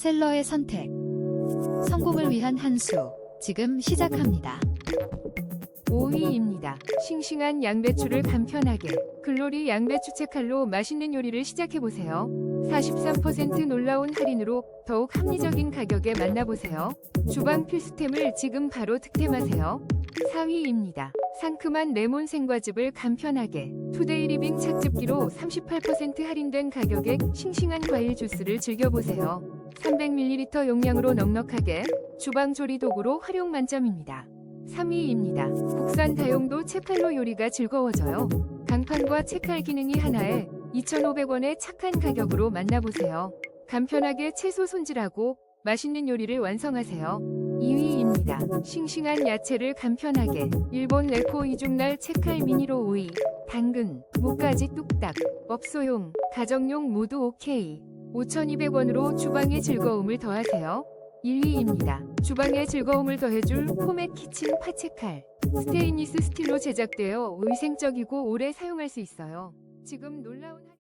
셀러의 선택. 성공을 위한 한 수. 지금 시작합니다. 5위입니다. 싱싱한 양배추를 간편하게 글로리 양배추 채칼로 맛있는 요리를 시작해보세요. 43% 놀라운 할인으로 더욱 합리적인 가격에 만나보세요. 주방 필수템을 지금 바로 득템하세요. 4위입니다. 상큼한 레몬 생과즙을 간편하게 투데이 리빙 착즙기로 38% 할인된 가격에 싱싱한 과일 주스를 즐겨보세요. 300ml 용량으로 넉넉하게 주방 조리 도구로 활용 만점입니다. 3위입니다. 국산 다용도 채칼로 요리가 즐거워져요. 강판과 채칼 기능이 하나에 2,500원의 착한 가격으로 만나보세요. 간편하게 채소 손질하고 맛있는 요리를 완성하세요. 2위입니다. 싱싱한 야채를 간편하게 일본 레코 이중날 채칼 미니로 오이, 당근, 무까지 뚝딱, 업소용, 가정용 모두 오케이. 5,200원으로 주방의 즐거움을 더하세요. 1위입니다. 주방의 즐거움을 더해줄 포맷 키친 파채칼. 스테인리스 스틸로 제작되어 위생적이고 오래 사용할 수 있어요. 지금 놀라운 할-